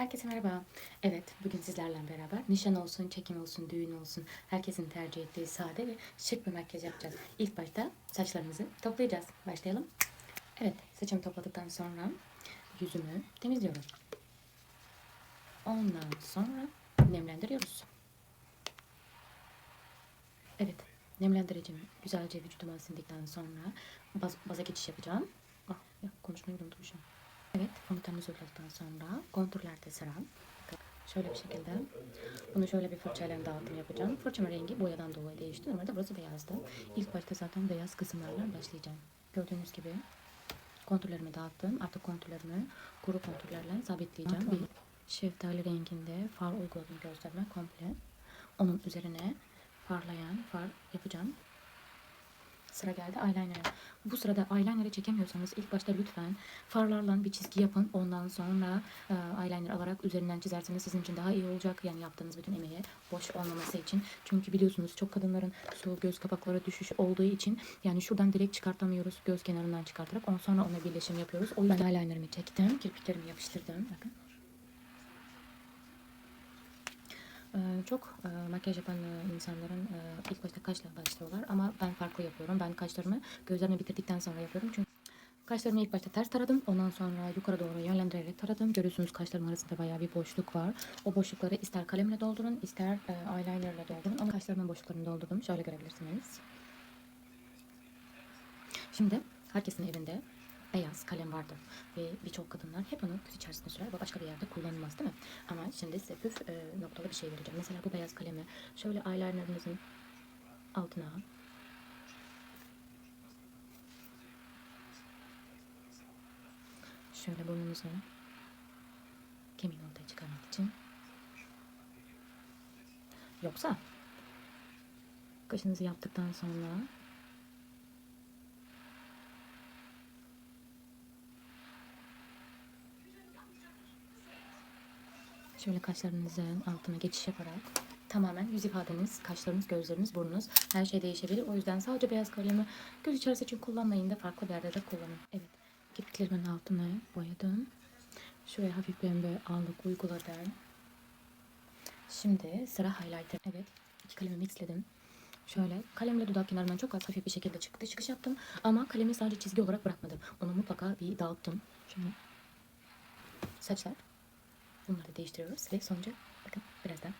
Herkese merhaba. Evet, bugün sizlerle beraber nişan olsun, çekim olsun, düğün olsun, herkesin tercih ettiği sade ve şık bir makyaj yapacağız. İlk başta saçlarımızı toplayacağız. Başlayalım. Evet, saçımı topladıktan sonra yüzümü temizliyorum. Ondan sonra nemlendiriyoruz. Evet, nemlendiricimi güzelce vücuduma sindikten sonra baz, baza geçiş yapacağım. Ah, ya, konuşmayı unutmuşum. Evet, fondötenimizi uyguladıktan sonra kontürlerde sıram. Şöyle bir şekilde bunu şöyle bir fırçayla dağıtım yapacağım. Fırçamın rengi boyadan dolayı değişti. Normalde burası beyazdı. İlk başta zaten beyaz kısımlarla başlayacağım. Gördüğünüz gibi kontürlerimi dağıttım. Artık kontürlerimi kuru kontürlerle sabitleyeceğim. Bir şeftali renginde far uyguladım gözlerime komple. Onun üzerine parlayan far yapacağım. Sıra geldi eyeliner'a. Bu sırada eyeliner'ı çekemiyorsanız ilk başta lütfen farlarla bir çizgi yapın. Ondan sonra e, eyeliner alarak üzerinden çizerseniz sizin için daha iyi olacak. Yani yaptığınız bütün emeğe boş olmaması için. Çünkü biliyorsunuz çok kadınların su göz kapakları düşüş olduğu için yani şuradan direkt çıkartamıyoruz. Göz kenarından çıkartarak ondan sonra ona birleşim yapıyoruz. O yüzden eyeliner'ımı çektim. Kirpiklerimi yapıştırdım. Bakın. Çok e, makyaj yapan e, insanların e, ilk başta kaşla başlıyorlar ama ben farklı yapıyorum. Ben kaşlarımı gözlerimi bitirdikten sonra yapıyorum çünkü kaşlarımı ilk başta ters taradım. Ondan sonra yukarı doğru yönlendirerek taradım. Görüyorsunuz kaşlarım arasında bayağı bir boşluk var. O boşlukları ister kalemle doldurun, ister e, eyelinerle doldurun. Ama kaşlarımın boşluklarını doldurdum. Şöyle görebilirsiniz. Şimdi herkesin evinde beyaz kalem vardır. Ve birçok kadınlar hep onu göz içerisinde sürer ve başka bir yerde kullanılmaz değil mi? Ama şimdi size püf e, noktalı bir şey vereceğim. Mesela bu beyaz kalemi şöyle eyelinerınızın altına şöyle burnunuzu kemiğini ortaya çıkarmak için yoksa kaşınızı yaptıktan sonra Şöyle kaşlarınızın altına geçiş yaparak tamamen yüz ifadeniz, kaşlarınız, gözleriniz, burnunuz her şey değişebilir. O yüzden sadece beyaz kalemi göz içerisi için kullanmayın da farklı bir yerde de kullanın. Evet, kirpiklerimin altına boyadım. Şuraya hafif pembe allık uyguladım. Şimdi sıra highlighter. Evet, iki kalemi mixledim. Şöyle kalemle dudak kenarından çok az hafif bir şekilde çıktı. Çıkış yaptım ama kalemi sadece çizgi olarak bırakmadım. Onu mutlaka bir dağıttım. Şöyle saçlar. Bunları değiştiriyoruz ve sonucu bakın birazdan.